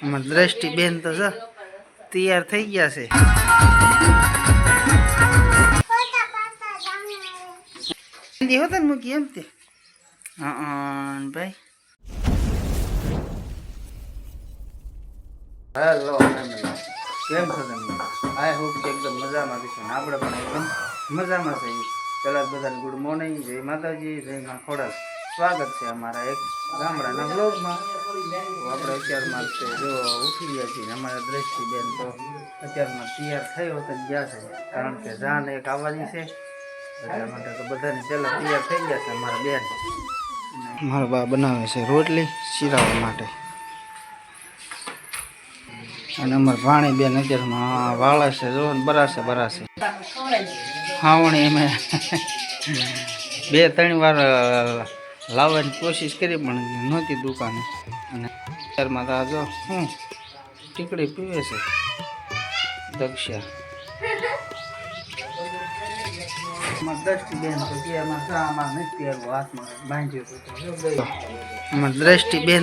દ્રષ્ટિ બેન તો છે તૈયાર થઈ ગયા છે. એમ તે? ભાઈ. હેલો કેમ છો તમે? આઈ હોપ એકદમ મજામાં છો આપણે પણ એકદમ મજામાં છે પહેલાં બધાને ગુડ મોર્નિંગ જય માતાજી, જય મા ખોડલ સ્વાગત છે અમારા એક ગામડાના બ્લોગમાં તો આપણે અત્યારમાં છે જો ઉઠી ગયા છીએ અમારા દ્રષ્ટિબેન તો અત્યારમાં તૈયાર થઈ તો ગયા છે. કારણ કે જાન એક આવવાની છે. એટલા માટે તો બધાને પહેલાં તૈયાર થઈ ગયા છે અમારા બેન. મારા બા બનાવે છે રોટલી શીરાવા માટે. અને અમારે ભાણી બેન અત્યારમાં વાળા છે જો બરાશે બરાશે હાવણી અમે બે ત્રણ વાર લાવવાની કોશિશ કરી પણ નહોતી દુકાને. અને અત્યારમાં તો જો હું ટીકડી પીવે છે. દક્ષા. દ્રષ્ટિબેન તો એમાં નથી પહેરવું હાથમાં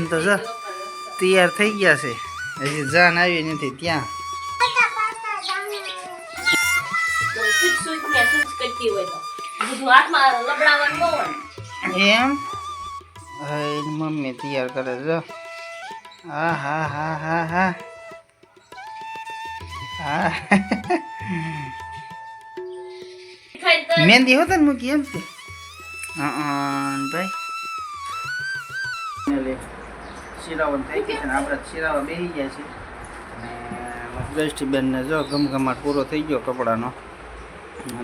તો જો તૈયાર થઈ ગયા છે. હજી જાન આવી નથી ત્યાં. એમ? હા એની મમ્મી તૈયાર કરે જો હા હા હા હા. હા હા ખાઈ મહેંદી હોતા ને મૂકી એમ હા ભાઈ. શિરાવન થઈ ગઈ છે ને આપણે શિરાવા બેસી ગયા છે. અને દ્રષ્ટિબેનને જો ગમગમાટ પૂરો થઈ ગયો કપડાનો.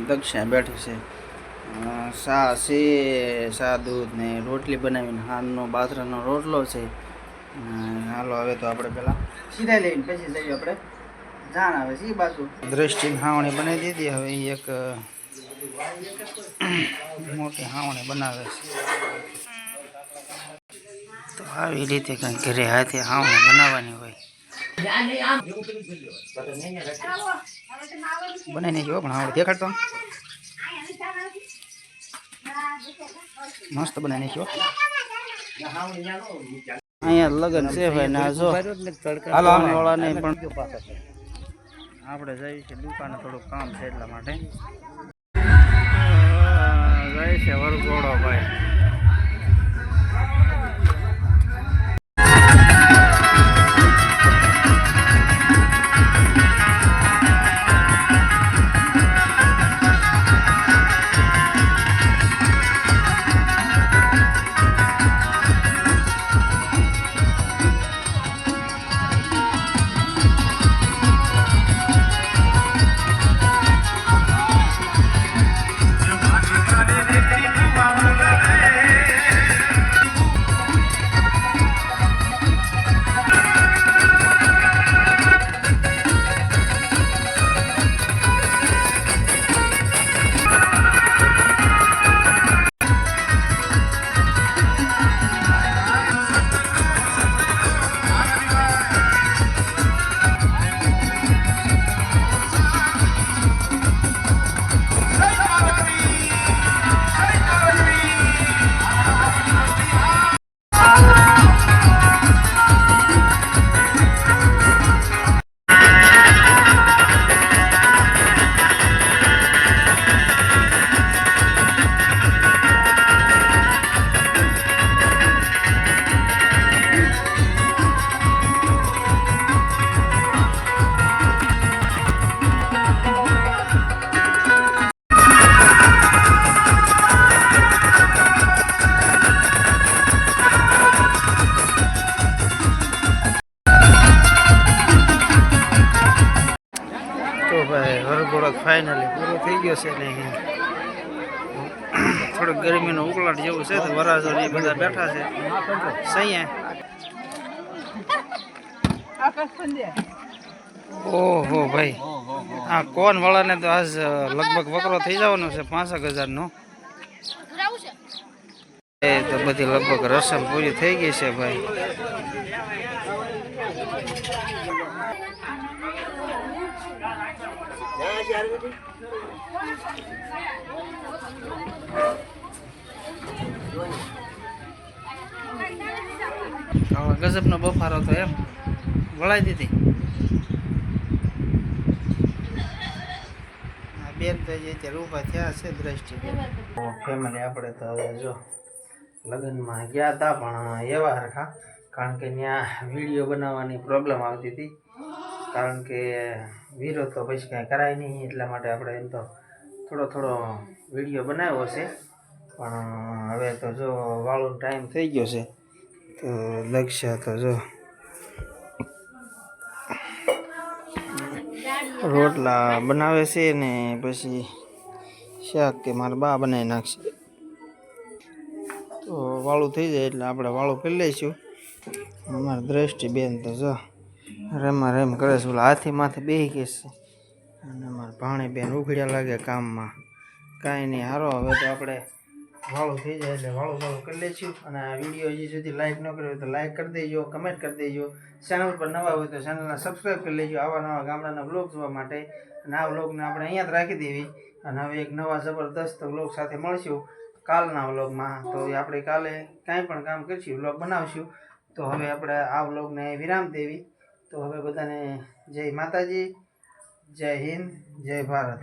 દક્ષિણા બેઠી છે. સા છે સા દૂધ ને રોટલી બનાવીને હાનનો બાજરાનો રોટલો છે. હાલો, હવે તો આપણે પેલા સીધા લઈને પછી જઈએ આપણે. જાણ આવે છે એ બાજુ. દ્રષ્ટિ હાવણી બનાવી દીધી. હવે એક મોટી હાવણી બનાવે છે. તો આવી રીતે કંઈક ઘરે હાથે હાવણી બનાવવાની હોય. બનાવીને જો, પણ હાવણી દેખાડતો. મસ્ત બનાવીને છો અહીંયા લગન છે ભાઈ ના જો હાલો વાળાને પણ આપણે જઈએ છીએ દુકાને થોડું કામ છે એટલા માટે. જાય છે વરઘોડો ભાઈ. ભાઈ વરઘોડો ફાઇનલી પૂરો થઈ ગયો છે ને થોડોક ગરમીનો ઉકળાટ જેવું છે તો વરાજો ને એ બધા બેઠા છે. સહીએ ઓહો ભાઈ. આ કોન વાળાને તો આજ લગભગ વકરો થઈ જવાનો છે પાંસઠ હજારનો. એ તો બધી લગભગ રસમ પૂરી થઈ ગઈ છે ભાઈ. ગજબનો બફારો તો એમ. વળાઈ દીધી. બેન તો જે અત્યારે ઊભા થયા છે દ્રષ્ટિ ફેમિલી આપણે તો હવે જો લગ્નમાં ગયા હતા પણ એવા હરખા. કારણ કે ત્યાં વીડિયો બનાવવાની પ્રોબ્લેમ આવતી હતી. કારણ કે વીરો તો પછી કાંઈ કરાય નહીં, એટલા માટે આપણે એમ તો થોડો થોડો વીડિયો બનાવ્યો છે. પણ હવે તો જો વાળો ટાઈમ થઈ ગયો છે, તો લક્ષ્ય તો જો. રોટલા બનાવે છે ને પછી શાક કે મારા બા બનાવી નાખશે. તો વાળું થઈ જાય એટલે આપણે વાળું કરી લઈશું. અમારા દ્રષ્ટિ બેન તો જો રેમાં રેમ કરે છે. ઓલા હાથી માથે બેસી ગઈ અને અમારા ભાણી બેન ઉઘડ્યા લાગે કામમાં. કાંઈ નહીં, હારો, હવે તો આપણે વાળું થઈ જાય એટલે વાળું વાળું કરી લઈશું અને આ વીડિયો હજી સુધી લાઈક ન કર્યો હોય તો લાઈક કરી દેજો કમેન્ટ કરી દેજો. ચેનલ પર નવા હોય તો ચેનલને સબસ્ક્રાઈબ કરી લેજો. આવા નવા ગામડાના બ્લોગ જોવા માટે. અને આ બ્લોગને આપણે અહીંયા જ રાખી દેવી. અને હવે એક નવા જબરદસ્ત વ્લોગ સાથે મળશું કાલના વ્લોગમાં તો આપણે કાલે કાંઈ પણ કામ કરીશું વ્લોગ બનાવશું. તો હવે આપણે આ વ્લોગને વિરામ દેવી. તો હવે બધાને જય માતાજી જય હિન્દ જય ભારત.